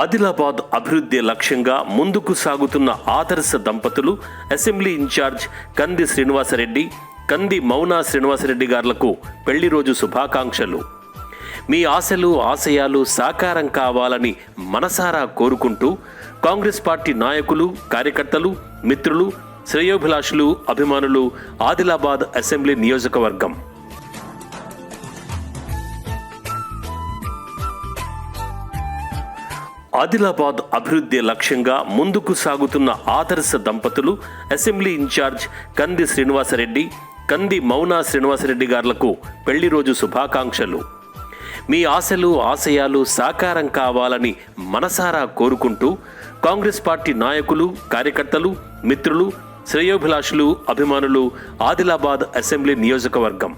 ఆదిలాబాద్ అభివృద్ధి లక్ష్యంగా ముందుకు సాగుతున్న ఆదర్శ దంపతులు అసెంబ్లీ ఇన్ఛార్జ్ కంది శ్రీనివాసరెడ్డి కంది మౌనా శ్రీనివాసరెడ్డి గారులకు పెళ్ళి రోజు శుభాకాంక్షలు. మీ ఆశలు ఆశయాలు సాకారం కావాలని మనసారా కోరుకుంటూ కాంగ్రెస్ పార్టీ నాయకులు కార్యకర్తలు మిత్రులు శ్రేయోభిలాషులు అభిమానులు ఆదిలాబాద్ అసెంబ్లీ నియోజకవర్గం. ఆదిలాబాద్ అభివృద్ధి లక్ష్యంగా ముందుకు సాగుతున్న ఆదర్శ దంపతులు అసెంబ్లీ ఇన్ఛార్జ్ కంది శ్రీనివాసరెడ్డి కంది మౌనా శ్రీనివాసరెడ్డి గారులకు పెళ్ళి రోజు శుభాకాంక్షలు. మీ ఆశలు ఆశయాలు సాకారం కావాలని మనసారా కోరుకుంటూ కాంగ్రెస్ పార్టీ నాయకులు కార్యకర్తలు మిత్రులు శ్రేయోభిలాషులు అభిమానులు ఆదిలాబాద్ అసెంబ్లీ నియోజకవర్గం.